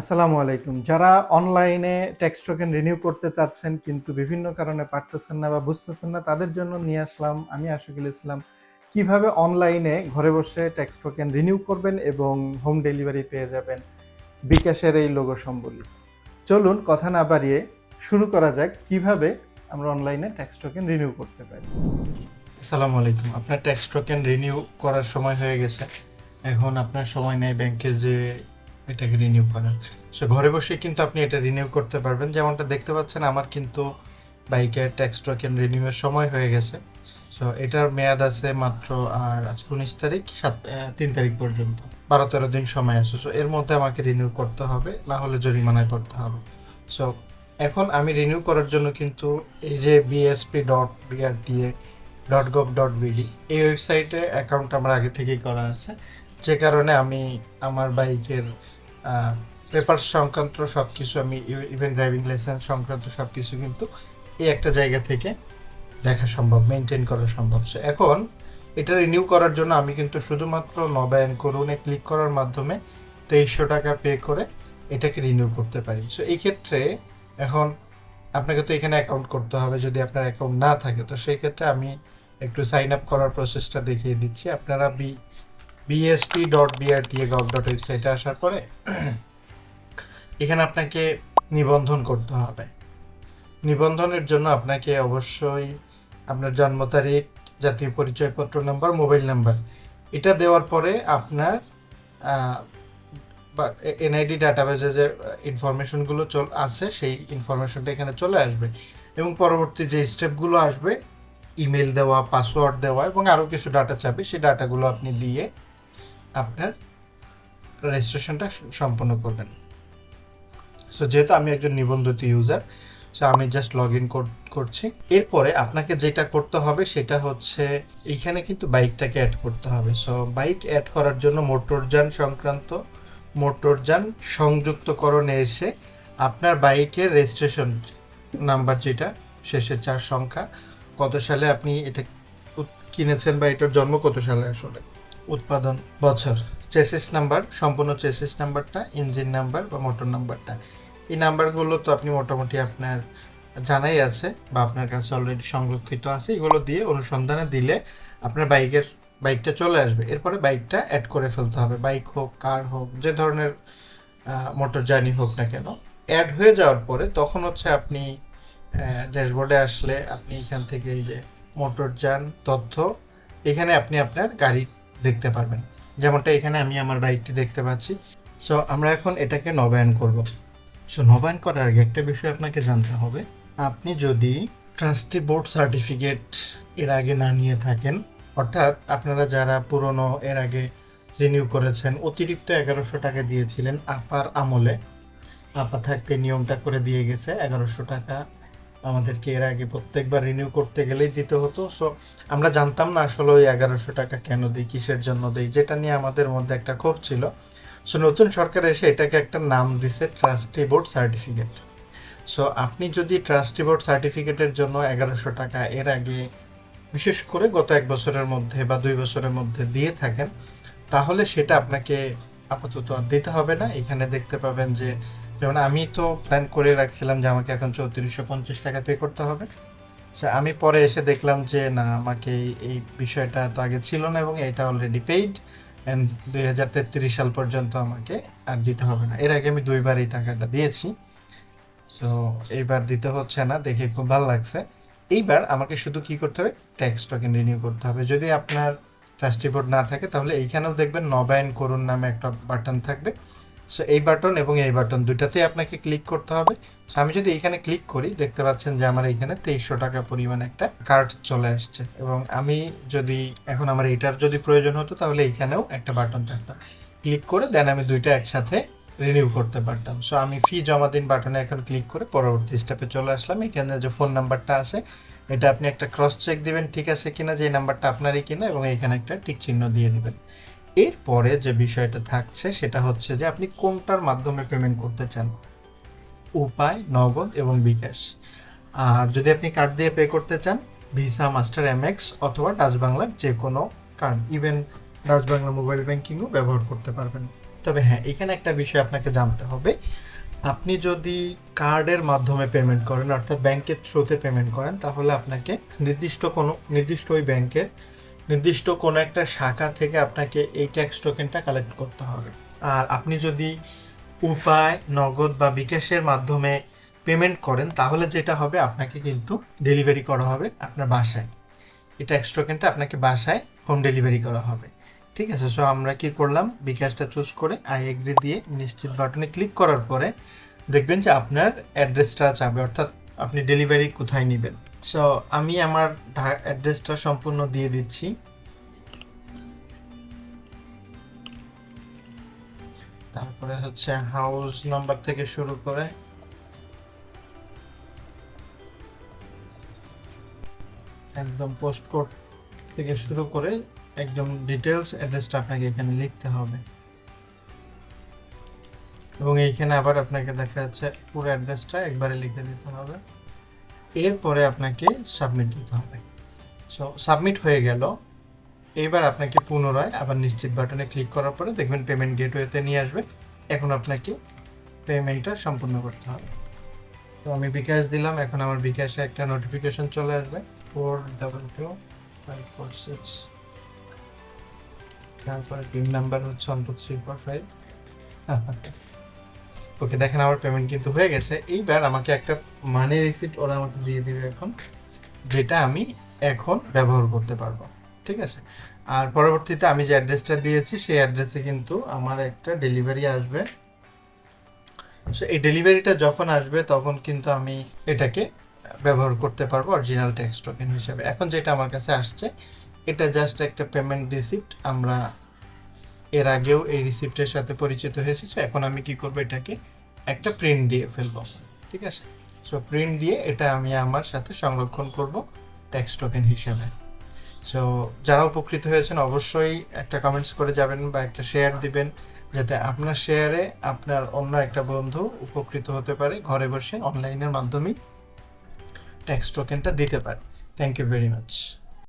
আসসালামু আলাইকুম। যারা অনলাইনে ট্যাক্স টোকেন রিনিউ করতে চাচ্ছেন কিন্তু বিভিন্ন কারণে পারতেছেন না বা বুঝতেছেন না, তাদের জন্য নিয়ে আসলাম। আমি আশিকুল ইসলাম। কীভাবে অনলাইনে ঘরে বসে ট্যাক্স টোকেন রিনিউ করবেন এবং হোম ডেলিভারি পেয়ে যাবেন? বিকাশের এই লোগো সম্বলি। চলুন কথা না বাড়িয়ে শুরু করা যাক কীভাবে আমরা অনলাইনে ট্যাক্স টোকেন রিনিউ করতে পারি। আসসালামু আলাইকুম। আপনার ট্যাক্স টোকেন রিনিউ করার সময় হয়ে গেছে। এখন আপনার সময় নেই ব্যাংকে যে এটাকে রিনিউ করার সো ঘরে বসে কিন্তু আপনি এটা রিনিউ করতে পারবেন। যেমনটা দেখতে পাচ্ছেন, আমার কিন্তু বাইকের ট্যাক্স টোকেন রিনিউয়ের সময় হয়ে গেছে। সো এটার মেয়াদ আছে মাত্র, আর আজ উনিশ তারিখ, সাত তিন তারিখ পর্যন্ত। বারো তেরো দিন সময় আছে। সো এর মধ্যে আমাকে রিনিউ করতে হবে, না হলে জরিমানায় পড়তে হবে। সো এখন আমি রিনিউ করার জন্য কিন্তু এই যে BSP dot BRTA dot gov dot BD এই ওয়েবসাইটে অ্যাকাউন্ট আমার আগে থেকেই করা আছে। যে কারণে আমি আমার বাইকের পেপার সংক্রান্ত সব কিছু আমি ইভেন ড্রাইভিং লাইসেন্স সংক্রান্ত সব কিছু কিন্তু এই একটা জায়গা থেকে দেখা সম্ভব মেনটেন করা সম্ভব। এখন এটা রিনিউ করার জন্য আমি কিন্তু শুধুমাত্র নবায়ন করুনে ক্লিক করার মাধ্যমে তেইশশো টাকা পে করে এটাকে রিনিউ করতে পারি। সো এই ক্ষেত্রে এখন আপনাকে তো এখানে অ্যাকাউন্ট করতে হবে যদি আপনার অ্যাকাউন্ট না থাকে। তো সেই ক্ষেত্রে আমি একটু সাইন আপ করার প্রসেসটা দেখিয়ে দিচ্ছি। আপনারা B BSP dot BRTA gov dot ওয়েবসাইটে আসার পরে এখানে আপনাকে নিবন্ধন করতে হবে। নিবন্ধনের জন্য আপনাকে অবশ্যই আপনার জন্ম তারিখ, জাতীয় পরিচয়পত্র নাম্বার, মোবাইল নাম্বার, এটা দেওয়ার পরে আপনার এনআইডি ডাটাবেজে যে ইনফরমেশনগুলো চল, আছে, সেই ইনফরমেশনটা এখানে চলে আসবে। এবং পরবর্তী যে স্টেপগুলো আসবে, ইমেল দেওয়া, পাসওয়ার্ড দেওয়া এবং আরও কিছু ডাটা চাবে সেই ডাটাগুলো আপনি দিয়ে আপনার রেজিস্ট্রেশনটা সম্পন্ন করবেন। সো যেহেতু আমি একজন নিবন্ধিত ইউজার সো আমি জাস্ট লগ ইন করছি। এরপরে আপনাকে যেটা করতে হবে সেটা হচ্ছে এইখানে কিন্তু বাইকটাকে অ্যাড করতে হবে। সো বাইক অ্যাড করার জন্য মোটরযান সংক্রান্ত মোটরযান সংযুক্তকরণে এসে আপনার বাইকের রেজিস্ট্রেশন নাম্বার যেটা, শেষের চার সংখ্যা, কত সালে আপনি এটা কিনেছেন বা এটার জন্ম কত সালে আসলে? উৎপাদন বছর। চেসিস নাম্বার সম্পূর্ণ চেসিস নাম্বারটা ইঞ্জিন নাম্বার বা মোটর নাম্বারটা এই নাম্বারগুলো তো আপনি মোটামুটি আপনার জানাই আছে বা আপনার কাছে অলরেডি সংরক্ষিত আছে। এগুলো দিয়ে অনুসন্ধানে দিলে আপনার বাইকের, বাইকটা চলে আসবে। এরপরে বাইকটা অ্যাড করে ফেলতে হবে। বাইক হোক কার হোক, যে ধরনের মোটর জার্নি হোক না কেন। অ্যাড হয়ে যাওয়ার পরে তখন হচ্ছে আপনি ড্যাশবোর্ডে আসলে আপনি এখান থেকে এই যে মোটরযান তথ্য, এখানে আপনি আপনার গাড়ি দেখতে পারবেন। যেমনটা এখানে আমি আমার বাইকটি দেখতে পাচ্ছি। সো আমরা এখন এটাকে নবায়ন করব। সো নবায়ন করার আগে একটা বিষয় আপনাকে জানতে হবে। আপনি যদি ট্রাস্টি বোর্ড সার্টিফিকেট এর আগে না নিয়ে থাকেন, অর্থাৎ আপনারা যারা পুরনো এর আগে রিনিউ করেছেন, অতিরিক্ত এগারোশো টাকা দিয়েছিলেন আপার আমলে, আপা থাকতে নিয়মটা করে দিয়ে গেছে, এগারোশো টাকা আমাদেরকে এর আগে প্রত্যেকবার রিনিউ করতে গেলেই দিতে হতো। সো আমরা জানতাম না আসলে ওই এগারোশো টাকা কেন দিই, কিসের জন্য দিই, যেটা নিয়ে আমাদের মধ্যে একটা ক্ষোভ ছিল। সো নতুন সরকার এসে এটাকে একটা নাম দিছে ট্রাস্টি বোর্ড সার্টিফিকেট সো আপনি যদি ট্রাস্টি বোর্ড সার্টিফিকেটের জন্য এগারোশো টাকা এর আগে বিশেষ করে গত এক বছরের মধ্যে বা দুই বছরের মধ্যে দিয়ে থাকেন, তাহলে সেটা আপনাকে আপাতত আর দিতে হবে না। এখানে দেখতে পাবেন যে যেমন আমি তো প্ল্যান করে রাখছিলাম যে আমাকে এখন চৌত্রিশশো পঞ্চাশ টাকা পে করতে হবে। আচ্ছা আমি পরে এসে দেখলাম যে না, আমাকে এই- বিষয়টা তো আগে ছিল না এবং এটা অলরেডি পেইড অ্যান্ড দুই হাজার তেত্রিশ সাল পর্যন্ত আমাকে আর দিতে হবে না। এর আগে আমি দুইবার এই টাকাটা দিয়েছি। সো এইবার দিতে হচ্ছে না, দেখে খুব ভালো লাগছে। এইবার আমাকে শুধু কি করতে হবে? ট্যাক্স টোকেন রিনিউ করতে হবে। যদি আপনার ট্রাস্টি বোর্ড না থাকে, তাহলে এইখানেও দেখবেন নবায়ন করুন নামে একটা বাটন থাকবে। সো এই বাটন এবং এই বাটন দুইটাতেই আপনাকে ক্লিক করতে হবে। সো আমি যদি এইখানে ক্লিক করি, দেখতে পাচ্ছেন যে আমার এইখানে তেইশশো টাকা পরিমাণ একটা কার্ড চলে আসছে। এবং আমি যদি এখন আমার এটার যদি প্রয়োজন হতো, তাহলে এইখানেও একটা বাটন থাকতো। ক্লিক করে দেন আমি দুইটা একসাথে রিনিউ করতে পারতাম। সো আমি ফি জমা দিন বাটনে এখন ক্লিক করে পরবর্তী স্টেপে চলে আসলাম। এখানে যে ফোন নাম্বারটা আছে, এটা আপনি একটা ক্রস চেক দিবেন, ঠিক আছে কিনা, যে নাম্বারটা আপনারই কিনা, এবং এখানে একটা টিক চিহ্ন দিয়ে দিবেন। এরপরে যে বিষয়টা থাকছে, সেটা হচ্ছে যে আপনি কোনটার মাধ্যমে পেমেন্ট করতে চান? উপায়, নগদ এবং বিকাশ। আর যদি আপনি কার্ড দিয়ে পে করতে চান ভিসা মাস্টার এমএক্স অথবা ডাচ বাংলার যে কোনো card even Dutch Bangla mobile ব্যাঙ্কিংও ব্যবহার করতে পারবেন। তবে হ্যাঁ এখানে একটা বিষয় আপনাকে জানতে হবে। আপনি যদি কার্ডের মাধ্যমে পেমেন্ট করেন, অর্থাৎ ব্যাংকের থ্রুতে পেমেন্ট করেন, তাহলে আপনাকে নির্দিষ্ট কোনো, নির্দিষ্ট ওই ব্যাংকের নির্দিষ্ট কোনো একটা শাখা থেকে আপনাকে এই ট্যাক্স টোকেনটা কালেক্ট করতে হবে। আর আপনি যদি উপায়, নগদ বা বিকাশের মাধ্যমে পেমেন্ট করেন, তাহলে যেটা হবে, আপনাকে কিন্তু ডেলিভারি করা হবে আপনার বাসায়। এই ট্যাক্স টোকেনটা আপনাকে বাসায় হোম ডেলিভারি করা হবে। ঠিক আছে? সো আমরা কি করলাম? বিকাশটা চুজ করে আই এগ্রি দিয়ে নিশ্চিত বাটনে ক্লিক করার পরে দেখবেন যে আপনার অ্যাড্রেসটা চাবে অর্থাৎ আপনি ডেলিভারি কোথায় নেবেন? সো আমি আমার অ্যাড্রেসটা সম্পূর্ণ দিয়ে দিচ্ছি। তারপরে হচ্ছে হাউস নাম্বার থেকে শুরু করে। একদম পোস্ট কোড থেকে শুরু করে একদম ডিটেলস অ্যাড্রেসটা আপনাকে এখানে লিখতে হবে। এবং এইখানে আবার আপনাকে দেখা যাচ্ছে পুরো অ্যাড্রেসটা একবারে লিখে দিতে হবে। এরপরে আপনাকে সাবমিট দিতে হবে। সো সাবমিট হয়ে গেল। এবার আপনাকে পুনরায় আবার নিশ্চিত বাটনে ক্লিক করার পরে দেখবেন পেমেন্ট গেটওয়েতে নিয়ে আসবে। এখন আপনাকে পেমেন্টটা সম্পূর্ণ করতে হবে। তো আমি বিকাশ দিলাম, এখন আমার বিকাশে একটা নোটিফিকেশন চলে আসবে। Four double two five four six তারপরে পিন নাম্বার হচ্ছে one two three four five okay, দেখেন আমার পেমেন্ট কিন্তু হয়ে গেছে। এইবার আমাকে একটা মানি রিসিপ্ট ওরা আমাকে দিয়ে দিবে এখন, যেটা আমি এখন ব্যবহার করতে পারব, ঠিক আছে? আর পরবর্তীতে আমি যে অ্যাড্রেসটা দিয়েছি, সেই অ্যাড্রেসে কিন্তু আমার একটা ডেলিভারি আসবে। এই ডেলিভারিটা যখন আসবে, তখন কিন্তু আমি এটাকে ব্যবহার করতে পারব অরিজিনাল ট্যাক্স টোকেন হিসেবে। এখন যেটা আমার কাছে আসছে, এটা জাস্ট একটা পেমেন্ট রিসিপ্ট আমরা এর আগেও এই রিসিপ্টের সাথে পরিচিত হয়েছি So, এখন আমি কি করব এটাকে একটা প্রিন্ট দিয়ে ফেলব ঠিক আছে? সো প্রিন্ট দিয়ে এটা আমি আমার সাথে সংরক্ষণ করব ট্যাক্স টোকেন হিসেবে। সো যারা উপকৃত হয়েছেন অবশ্যই একটা কমেন্টস করে যাবেন বা একটা শেয়ার দিবেন যাতে আপনার শেয়ারে আপনার অন্য একটা বন্ধু উপকৃত হতে পারে ঘরে বসে অনলাইনের মাধ্যমে ট্যাক্স টোকেনটা দিতে পারে। Thank you very much